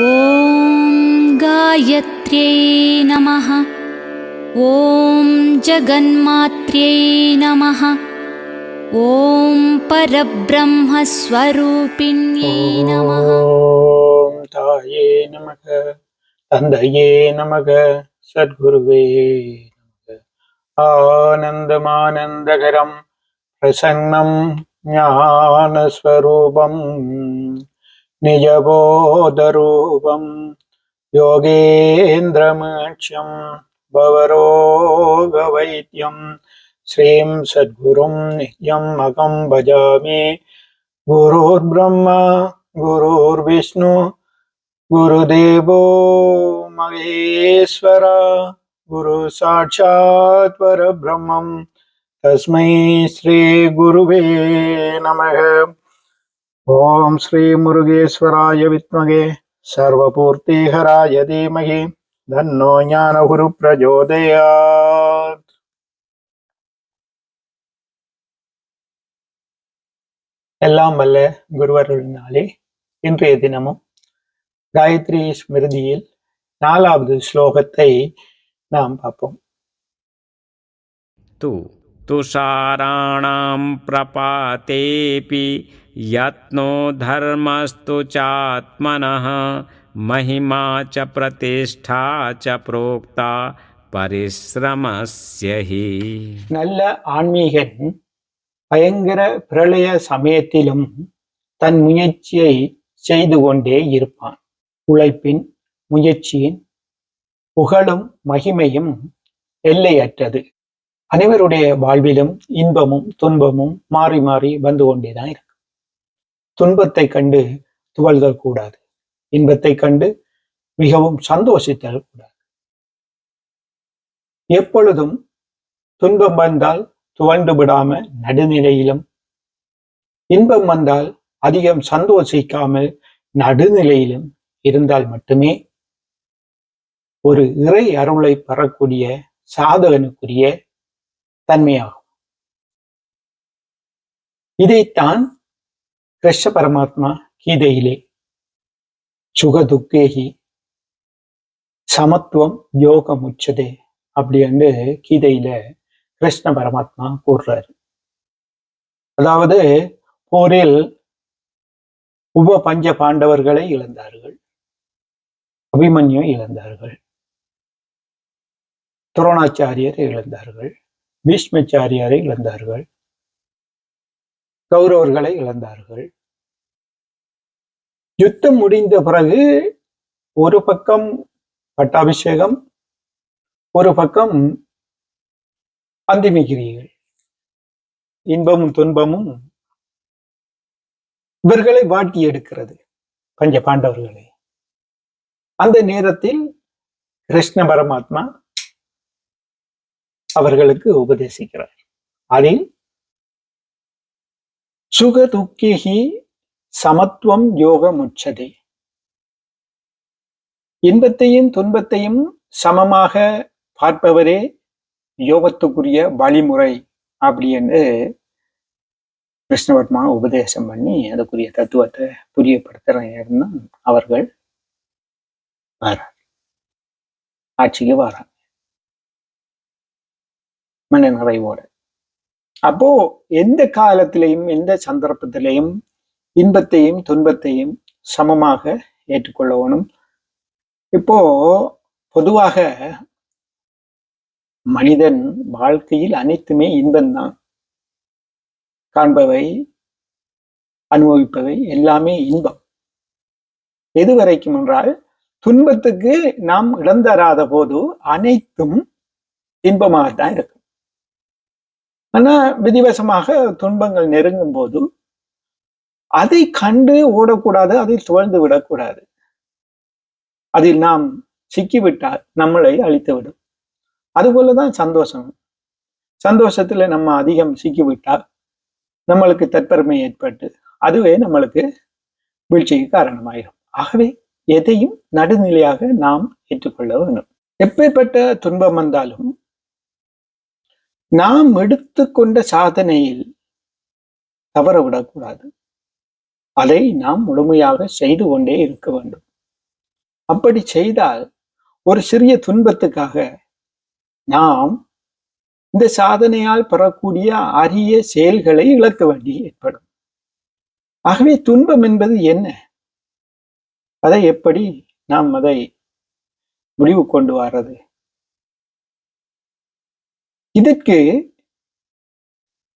ॐ गायत्र्यै नमः ॐ जगन्मात्र्यै नमः ॐ परब्रह्मस्वरूपिण्यै नमः ताये नमः तन्दये नमः सद्गुरुवे आनन्दमानन्दकरं प्रसन्नं ज्ञानस्वरूपम् निजबोधरूपं योगेन्द्रमक्ष्यं भवरोगवैद्यं श्रीं सद्गुरुं नित्यं अहं भजामि। गुरुर्ब्रह्मा, गुरुर्विष्णु, गुरुदेवो महेश्वर, गुरुसाक्षात् परब्रह्मं तस्मै श्रीगुरुवे नमः। ஓம் ஸ்ரீ முருகேஸ்வராய வித்மகே சர்வபூர்த்திஹராய தீமகி தன்னோ ஞான குரு பிரஜோதயாத். எல்லாம் வல்ல குருவருளினாலே இன்றைய தினமும் காயத்ரி ஸ்மிருதியில் நாலாவது ஸ்லோகத்தை நாம் பார்ப்போம். தூ துஷாராணாம் பிரபாத்தேபி यत्नो धर्मस्तु चात्मनः महिमा च प्रतिष्ठा च प्रोक्ता परिश्रमस्य हि நல்ல ஆன்மீகன் பயங்கர பிரளய சமயத்திலும் தன் முயற்சியை செய்து கொண்டே இருப்பான் உழைப்பின் முயற்சியின் புகழும் மகிமையும் எல்லையற்றது அனைவருடைய வாழ்விலும் இன்பமும் துன்பமும் மாறி மாறி வந்து கொண்டேதான் இருக்கு துன்பத்தை கண்டு துவள்தல் கூடாது. இன்பத்தை கண்டு மிகவும் சந்தோஷித்தல் கூடாது. எப்பொழுதும் துன்பம் வந்தால் துவண்டு விடாம நடுநிலையிலும் இன்பம் வந்தால் அதிகம் சந்தோஷிக்காமல் நடுநிலையிலும் இருந்தால் மட்டுமே ஒரு இறை அருளை பெறக்கூடிய சாதகனுக்குரிய தன்மையாகும். இதைத்தான் கிருஷ்ண பரமாத்மா கீதையிலே சுகதுக்கேகி சமத்துவம் யோகம் உச்சதே அப்படின்னு கீதையில கிருஷ்ண பரமாத்மா கூறுறாரு அதாவது போரில் உப பஞ்ச பாண்டவர்களை இழந்தார்கள் அபிமன்யு இழந்தார்கள் துரோணாச்சாரியரை இழந்தார்கள் பீஷ்மச்சாரியாரை இழந்தார்கள் கௌரவர்களை இழந்தார்கள். யுத்தம் முடிந்த பிறகு ஒரு பக்கம் பட்டாபிஷேகம் ஒரு பக்கம் அந்திமிக்கிறீர்கள். இன்பமும் துன்பமும் இவர்களை வாட்டி எடுக்கிறது பஞ்ச பாண்டவர்களை. அந்த நேரத்தில் கிருஷ்ண பரமாத்மா அவர்களுக்கு உபதேசிக்கிறார். அதில் சுகதுக்கிஹி சமத்துவம் யோகமுச்சதே இன்பத்தையும் துன்பத்தையும் சமமாக பார்ப்பவரே யோகத்துக்குரிய வழிமுறை அப்படின்னு கிருஷ்ணவர்மா உபதேசம் பண்ணி அதுக்குரிய தத்துவத்தை புரியப்படுத்துறதுன்னா அவர்கள் வரார். ஆட்சிக்கு வராங்க மன நிறைவோட அப்போ எந்த காலத்திலையும் எந்த சந்தர்ப்பத்திலையும் இன்பத்தையும் துன்பத்தையும் சமமாக ஏற்றுக்கொள்ளணும் இப்போ பொதுவாக மனிதன் வாழ்க்கையில் அனைத்துமே இன்பம்தான் காண்பவை அனுபவிப்பவை எல்லாமே இன்பம். எது வரைக்கும் என்றால் துன்பத்துக்கு நாம் இடம் தராத போது அனைத்தும் இன்பமாகத்தான் இருக்கும். ஆனால் விதிவசமாக துன்பங்கள் நெருங்கும் போது அதை கண்டு ஓடக்கூடாது அதில் துவழ்ந்து விடக்கூடாது. அதில் நாம் சிக்கிவிட்டால் நம்மளை அழித்துவிடும். அதுபோலதான் சந்தோஷம். சந்தோஷத்துல நம்ம அதிகம் சிக்கிவிட்டால் நம்மளுக்கு தற்பெருமை ஏற்பட்டு அதுவே நம்மளுக்கு வீழ்ச்சிக்கு காரணமாயிடும். ஆகவே எதையும் நடுநிலையாக நாம் ஏற்றுக்கொள்ள வேண்டும். எப்பேற்பட்ட துன்பம் வந்தாலும் நாம் எடுத்துக்கொண்ட சாதனையில் தவற விடக்கூடாது. அதை நாம் முழுமையாக செய்து கொண்டே இருக்க வேண்டும். அப்படி செய்தால் ஒரு சிறிய துன்பத்துக்காக நாம் இந்த சாதனையால் பெறக்கூடிய அரிய செயல்களை இழக்க வேண்டி ஏற்படும். ஆகவே துன்பம் என்பது என்ன? அதை எப்படி நாம் அதை முடிவு கொண்டு வர்றது? இதற்கு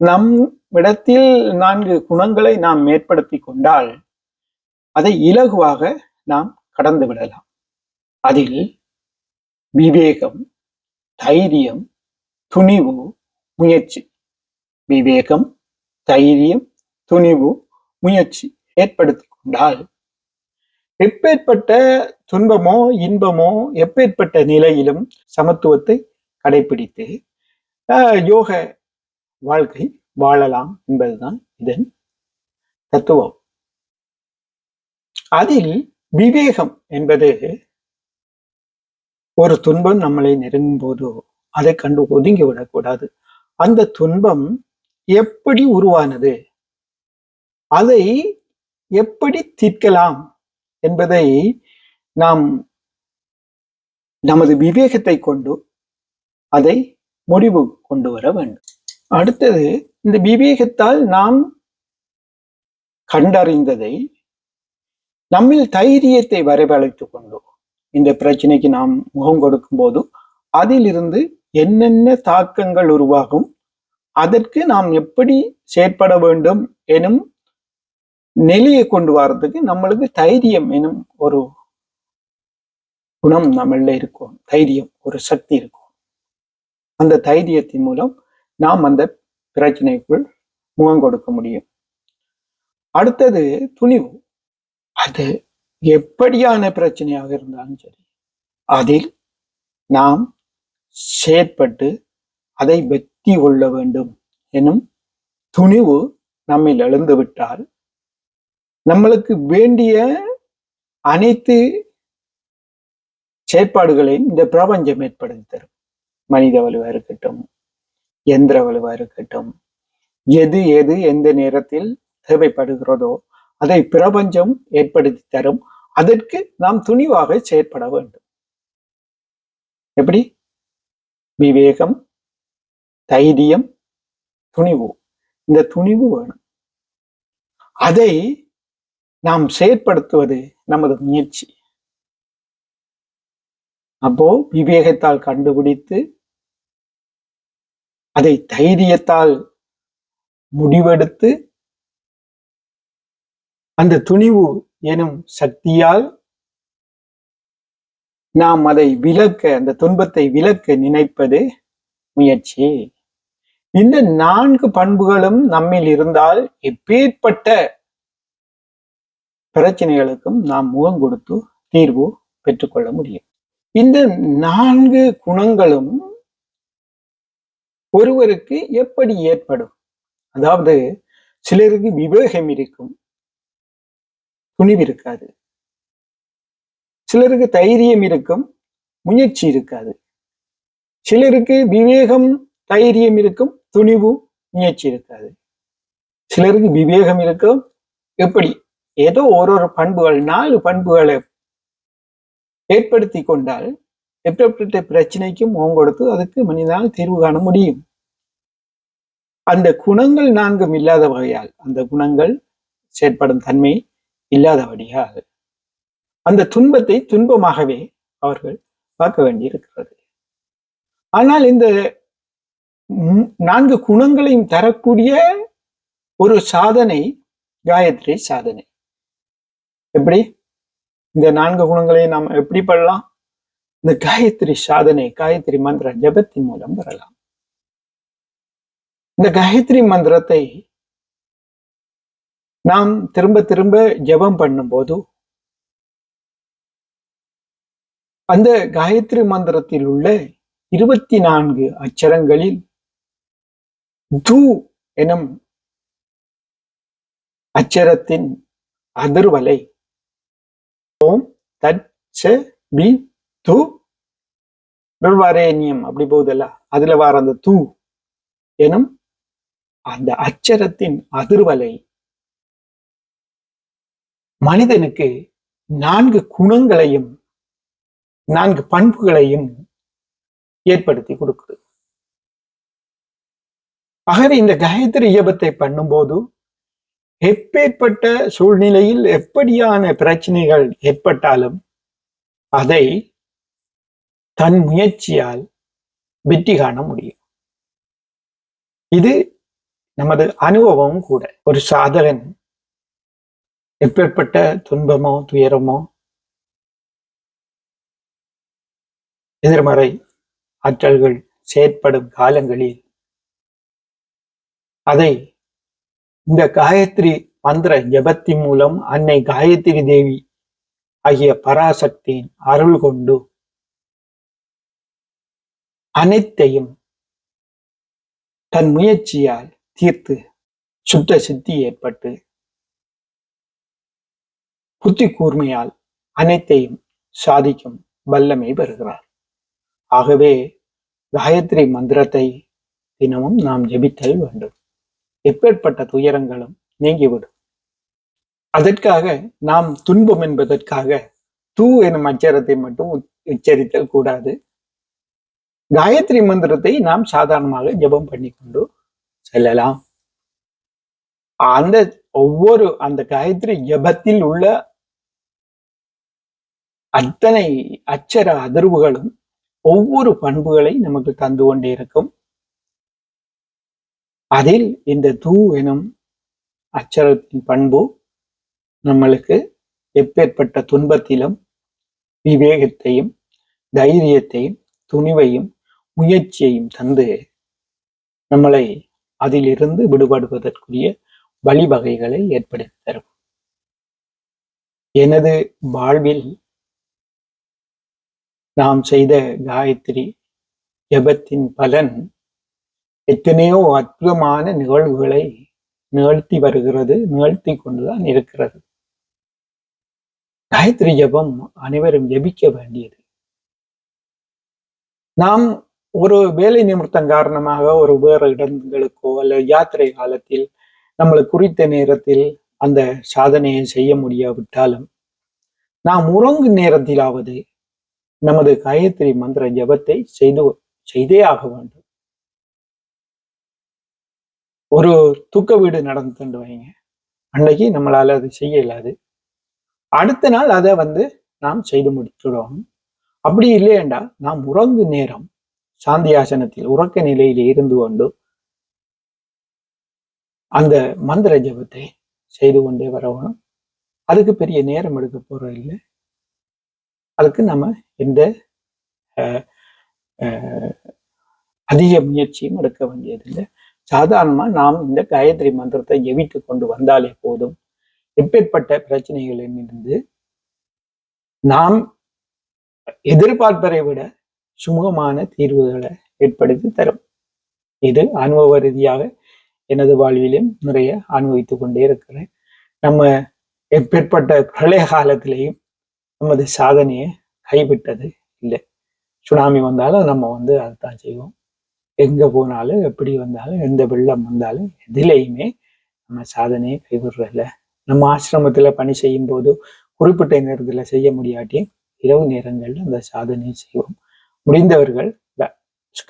நம் இடத்தில் நான்கு குணங்களை நாம் மேற்படுத்தி கொண்டால் அதை இலகுவாக நாம் கடந்து விடலாம். அதில் விவேகம் தைரியம் துணிவு முயற்சி. விவேகம் தைரியம் துணிவு முயற்சி ஏற்படுத்தி கொண்டால் எப்பேற்பட்ட துன்பமோ இன்பமோ எப்பேற்பட்ட நிலையிலும் சமத்துவத்தை கடைபிடித்து யோக வாழ்க்கை வாழலாம் என்பதுதான் இதன் தத்துவம். அதில் விவேகம் என்பது ஒரு துன்பம் நம்மளை நெருங்கும் போது அதை கண்டு ஒதுங்கி விடக்கூடாது. அந்த துன்பம் எப்படி உருவானது? அதை எப்படி தீர்க்கலாம் என்பதை நாம் நமது விவேகத்தை கொண்டு அதை முடிவு கொண்டு வர வேண்டும். அடுத்தது இந்த விவேகத்தால் நாம் கண்டறிந்ததை நம்மில் தைரியத்தை வரவழைத்துக் கொண்டோம் இந்த பிரச்சனைக்கு நாம் முகம் கொடுக்கும் போது அதிலிருந்து என்னென்ன தாக்கங்கள் உருவாகும் அதற்கு நாம் எப்படி செயற்பட வேண்டும் எனும் நிலையை கொண்டு வர்றதுக்கு நம்மளுக்கு தைரியம் எனும் ஒரு குணம் நம்மள இருக்கும். தைரியம் ஒரு சக்தி இருக்கும். அந்த தைரியத்தின் மூலம் நாம் அந்த பிரச்சனைக்குள் முகம் கொடுக்க முடியும். அடுத்தது துணிவு. அது எப்படியான பிரச்சனையாக இருந்தாலும் சரி அதில் நாம் செயற்பட்டு அதை வெற்றி கொள்ள வேண்டும் எனும் துணிவு நம்மில் எழுந்துவிட்டால் நம்மளுக்கு வேண்டிய அனைத்து செயற்பாடுகளையும் இந்த பிரபஞ்சம் ஏற்படுத்தி தரும். மனித வலுவா இருக்கட்டும் எந்திர வலுவா இருக்கட்டும் எது எது எந்த நேரத்தில் தேவைப்படுகிறதோ அதை பிரபஞ்சம் ஏற்படுத்தி தரும். அதற்கு நாம் துணிவாக செயற்பட வேண்டும். எப்படி? விவேகம் தைரியம் துணிவு. இந்த துணிவு வேணும். அதை நாம் செயற்படுத்துவது நமது முயற்சி. அப்போ விவேகத்தால் கண்டுபிடித்து அதை தைரியத்தால் முடிவெடுத்து அந்த துணிவு எனும் சக்தியால் நாம் அதை விலக்க அந்த துன்பத்தை விலக்க நினைப்பது முயற்சி. இந்த நான்கு பண்புகளும் நம்மில் இருந்தால் எப்பேற்பட்ட பிரச்சனைகளுக்கும் நாம் முகம் கொடுத்து தீர்வு பெற்றுக்கொள்ள முடியும். இந்த நான்கு குணங்களும் ஒருவருக்கு எப்படி ஏற்படும்? அதாவது சிலருக்கு விவேகம் இருக்கும் துணிவு இருக்காது. சிலருக்கு தைரியம் இருக்கும் முயற்சி இருக்காது. சிலருக்கு விவேகம் தைரியம் இருக்கும் துணிவு முயற்சி இருக்காது. சிலருக்கு விவேகம் இருக்கும் எப்படி? ஏதோ ஒரு ஒரு பண்புகள் நாலு பண்புகளை ஏற்படுத்தி கொண்டால் எப்படிப்பட்ட பிரச்சனைக்கும் முகம் கொடுத்து அதுக்கு மனிதனால் தீர்வு காண முடியும். அந்த குணங்கள் நான்கும் இல்லாத வகையால் அந்த குணங்கள் செயற்படும் தன்மை இல்லாதபடியால் அந்த துன்பத்தை துன்பமாகவே அவர்கள் பார்க்க வேண்டியிருக்கிறது. ஆனால் இந்த நான்கு குணங்களையும் தரக்கூடிய ஒரு சாதனை காயத்ரி சாதனை. எப்படி? இந்த நான்கு குணங்களை நாம் எப்படி பண்ணலாம் இந்த காயத்ரி சாதனை காயத்ரி மந்திர ஜபத்தின் மூலம் பெறலாம் இந்த காயத்ரி மந்திரத்தை நாம் திரும்ப திரும்ப ஜெபம் பண்ணும்போது அந்த காயத்ரி மந்திரத்தில் உள்ள இருபத்தி நான்கு அச்சரங்களில் து எனும் அச்சரத்தின் அதிர்வலை ஓம் தச்ச பி து. நிர்வாரேனியம் அப்படி போகுதல்ல. அதுல வர அந்த தூ எனும் அந்த அச்சரத்தின் அதிர்வலை மனிதனுக்கு நான்கு குணங்களையும் நான்கு பண்புகளையும் ஏற்படுத்தி கொடுக்குது. ஆகவே இந்த காயத்ரி இயபத்தை பண்ணும்போது எப்பேற்பட்ட சூழ்நிலையில் எப்படியான பிரச்சனைகள் ஏற்பட்டாலும் அதை தன் முயற்சியால் வெற்றி காண முடியும். இது நமது அனுபவமும் கூட. ஒரு சாதகன் எப்பேற்பட்ட துன்பமோ துயரமோ எதிர்மறை ஆற்றல்கள் செயற்படும் காலங்களில் அதை இந்த காயத்ரி மந்திர ஜபத்தின் மூலம் அன்னை காயத்ரி தேவி ஆகிய பராசக்தியின் அருள் கொண்டு அனைத்தையும் தன் முயற்சியால் தீர்த்து சுத்த சித்தி ஏற்பட்டு புத்தி கூர்மையால் அனைத்தையும் சாதிக்கும் வல்லமை பெறுகிறார். ஆகவே காயத்ரி மந்திரத்தை தினமும் நாம் ஜெபித்தல் வேண்டும். எப்பேற்பட்ட துயரங்களும் நீங்கிவிடும். அதற்காக நாம் துன்பம் என்பதற்காக தூ எனும் அச்சரத்தை மட்டும் உச்சரித்தல் கூடாது. காயத்ரி மந்திரத்தை நாம் சாதாரணமாக ஜெபம் பண்ணி கொண்டு செல்லலாம். அந்த ஒவ்வொரு அந்த காயத்ரி ஜெபத்தில் உள்ள அத்தனை அச்சர அதிர்வுகளும் ஒவ்வொரு பண்புகளை நமக்கு தந்து கொண்டே இருக்கும். அதில் இந்த தூ எனும் அச்சரத்தின் பண்பு நம்மளுக்கு எப்பேற்பட்ட துன்பத்திலும் விவேகத்தையும் தைரியத்தையும் துணிவையும் முயற்சியையும் தந்து நம்மளை அதிலிருந்து விடுபடுவதற்குரிய வழிவகைகளை ஏற்படுத்தி தரும். எனது வாழ்வில் நாம் செய்த காயத்ரி ஜபத்தின் பலன் எத்தனையோ அற்புதமான நிகழ்வுகளை நிகழ்த்தி வருகிறது நிகழ்த்தி கொண்டுதான் இருக்கிறது. காயத்ரி ஜபம் அனைவரும் ஜபிக்க வேண்டியது. நாம் ஒரு வேலை நிமித்தம் காரணமாக ஒரு வேறு இடங்களுக்கோ அல்லது யாத்திரை காலத்தில் நம்மளுக்கு குறித்த நேரத்தில் அந்த சாதனையை செய்ய முடியாவிட்டாலும் நாம் உறங்கு நேரத்திலாவது நமது காயத்ரி மந்திர ஜபத்தை செய்து செய்தே ஆக வேண்டும். ஒரு தூக்க வீடு நடந்துட்டு வைங்க அன்னைக்கு நம்மளால அது செய்ய இயலாது. அடுத்த நாள் அதை வந்து நாம் செய்து முடித்துடுவோம் அப்படி இல்லையண்டா நாம் உறங்கு நேரம் சாந்தியாசனத்தில் உறக்க நிலையில் இருந்து கொண்டு அந்த மந்திர ஜபத்தை செய்து கொண்டே வரணும். அதுக்கு பெரிய நேரம் எடுக்க போறோம் இல்லை? அதுக்கு நம்ம எந்த அஹ், அதிக முயற்சியும் எடுக்க வேண்டியதில்லை. சாதாரணமா நாம் இந்த காயத்ரி மந்திரத்தை ஜெபித்து கொண்டு வந்தாலே போதும். எப்பேற்பட்ட பிரச்சனைகளிலிருந்து நாம் எதிர்பார்ப்பதை விட சுமூகமான தீர்வுகளை ஏற்படுத்தி தரும். இது அனுபவ ரீதியாக எனது வாழ்விலும் நிறைய அனுபவித்துக் கொண்டே இருக்கிறேன். நம்ம எப்பேற்பட்ட பிரளய காலத்திலையும் நமது சாதனையை கைவிட்டது இல்லை. சுனாமி வந்தாலும் நம்ம வந்து அதுதான் செய்வோம். எங்க போனாலும் எப்படி வந்தாலும் எந்த வெள்ளம் வந்தாலும் எதிலையுமே நம்ம சாதனையை கைவிடுறதில்ல நம்ம ஆசிரமத்துல பணி செய்யும் போது குறிப்பிட்ட நேரத்துல செய்ய முடியாட்டியும் இரவு நேரங்களில் அந்த சாதனையை செய்வோம். முடிந்தவர்கள்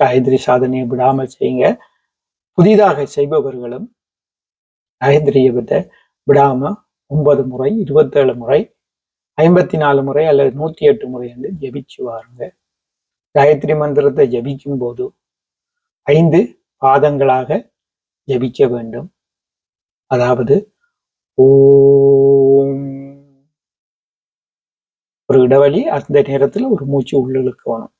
காயத்ரி சாதனையை விடாமல் செய்யுங்க. புதிதாக செய்பவர்களும் காயத்ரி ஜபத்தை விடாம ஒன்பது முறை இருபத்தேழு முறை ஐம்பத்தி நாலு முறை அல்லது நூத்தி எட்டு முறை என்று ஜெபிச்சு வாருங்க. காயத்ரி மந்திரத்தை ஜெபிக்கும் போது ஐந்து பாதங்களாக ஜெபிக்க வேண்டும். அதாவது ஓம். ஒரு இடைவெளி அந்த நேரத்தில் ஒரு மூச்சு உள்ளிழுக்கணும்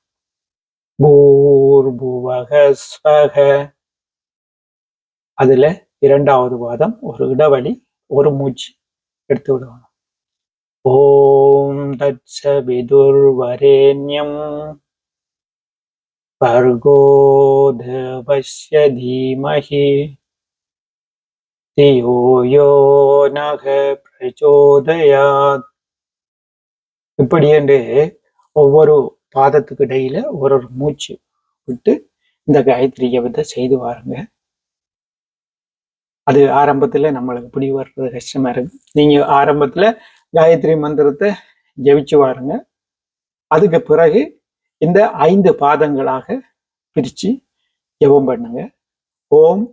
பூர் பூவக ஸ்வக. அதுல இரண்டாவது பாதம் ஒரு இடைவெளி ஒரு மூச்சு எடுத்து விடணும். ஓம் தட்ச விதுர் வரேண்யம் भर्गोधवस्य धीमहि धियो यो नः பிரச்சோதயாத் இப்படி என்று ஒவ்வொரு பாதத்துக்கு இடையில ஒரு ஒரு மூச்சு விட்டு இந்த காயத்ரி ஜபத்தை செய்து வாருங்க. அது ஆரம்பத்துல நம்மளுக்கு இப்படி வர்றது கஷ்டமா இருக்கு. நீங்க ஆரம்பத்துல காயத்ரி மந்திரத்தை ஜபிச்சு வாருங்க. அதுக்கு பிறகு இந்த ஐந்து பாதங்களாக பிரிச்சு ஜபம் பண்ணுங்க. ஓம்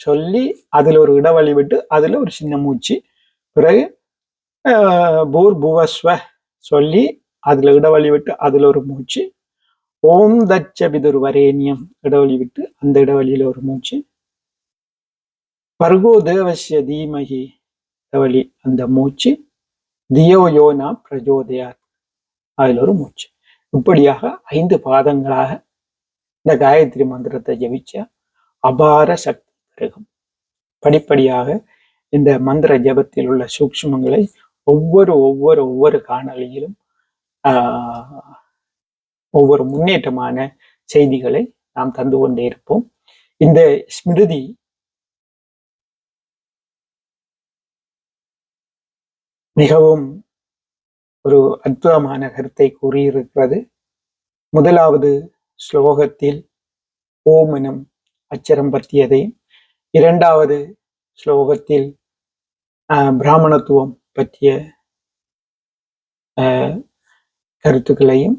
சொல்லி அதுல ஒரு இடவழி விட்டு அதுல ஒரு சின்ன மூச்சு. பிறகு ஆஹ், பூர் புவஸ்வ சொல்லி அதுல இடவழி விட்டு அதுல ஒரு மூச்சு. ஓம் தச்ச பிதுர் வரேனியம் இடவழி விட்டு அந்த இடவழியில் ஒரு மூச்சு. பர்கோ தேவசிய தீமகி இடவழி அந்த மூச்சு. தியோ யோனா பிரஜோதயாத் அதில் ஒரு மூச்சு. இப்படியாக ஐந்து பாதங்களாக இந்த காயத்ரி மந்திரத்தை ஜெபிச்சா அபார சக்தி பெருகும். படிப்படியாக இந்த மந்திர ஜபத்தில் உள்ள சூக்ஷ்மங்களை ஒவ்வொரு ஒவ்வொரு ஒவ்வொரு காணொலியிலும் ஆஹ், ஒவ்வொரு முன்னேற்றமான செய்திகளை நாம் தந்து கொண்டே இருப்போம். இந்த ஸ்மிருதி மிகவும் ஒரு அற்புதமான கருத்தை கூறியிருக்கிறது. முதலாவது ஸ்லோகத்தில் ஓம் எனும் அச்சரம் பற்றியதையும் இரண்டாவது ஸ்லோகத்தில் ஆஹ், பிராமணத்துவம் பற்றிய கருத்துக்களையும்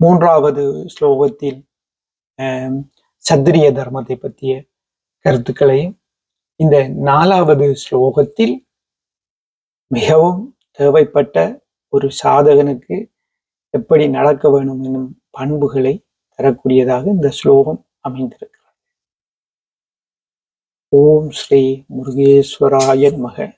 மூன்றாவது ஸ்லோகத்தில் சத்திரிய தர்மத்தை பற்றிய கருத்துக்களையும் இந்த நாலாவது ஸ்லோகத்தில் மிகவும் தேவைப்பட்ட ஒரு சாதகனுக்கு எப்படி நடக்க வேணும் என்னும் பண்புகளை தரக்கூடியதாக இந்த ஸ்லோகம் அமைந்திருக்கிறது. ஓம் ஸ்ரீ முருகேஸ்வராய மகன்